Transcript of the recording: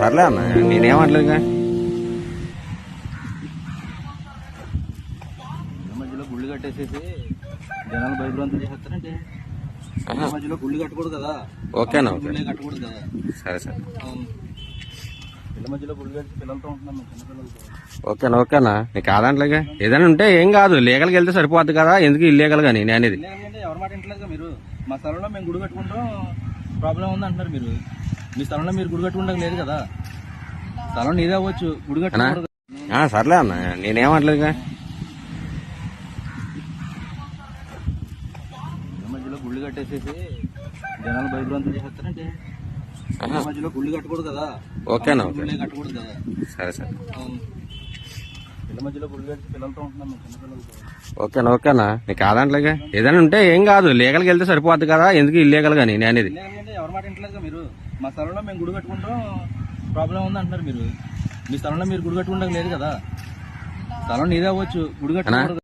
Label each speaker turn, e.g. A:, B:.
A: సర్లే అన్న
B: నేనేమంటలేదు మధ్యలో గుళ్ళు కట్టేసేసి జనాలు భయభ్రాంతులు చేస్తారంటే మధ్యలో గుళ్ళు కట్టకూడదు కదా.
A: ఓకేనా
B: కట్టకూడదు కదా.
A: సరే సరే.
B: మధ్యలో పిల్లలతో
A: ఓకేనా ఓకేనా. నీకు కాదంటలేగా ఏదైనా ఉంటే ఏం కాదు లీగల్కి వెళ్తే సరిపోద్ది కదా. ఎందుకు ఇల్లీగల్ నేను అనేది?
B: ఎవరి మాట వింటలేదు మీరు? మా స్థలంలో మేము గుడి కట్టుకుంటాం ప్రాబ్లం ఉంది అంటున్నారు మీరు. మీ స్థలంలో మీరు గుడి కట్టుకుంటాం లేదు కదా? స్థలం నీదే అవ్వచ్చు. గుడి కట్టుకోకూడదు.
A: సర్లే అన్న. నేనేమట్లేదుగా
B: ఈ మధ్యలో గుళ్ళు కట్టేసేసి జనాలు భయభ్రాంతులు చేస్తారంటే మధ్యలో గుళ్ళు కట్టకూడదు కదా.
A: ఓకేనా
B: కట్టకూడదు కదా.
A: సరే సరే. ఓకేనా ఓకేనా? నీకు కాదంట్లేగా ఏదైనా ఉంటే ఏం కాదు లీగల్కి వెళ్తే సరిపోద్ది కదా ఎందుకు ఇల్లీగల్గా నేను అనేది
B: ఎవరి మాట వింటలేదు మీరు? మా స్థలంలో మేము గుడి కట్టుకుంటాం ప్రాబ్లం ఉంది అంటున్నారు మీరు. మీ స్థలంలో మీరు గుడి కట్టుకుంటాం లేదు కదా? స్థలం నీదే అవ్వచ్చు గుడి కట్టుకోకూడదు.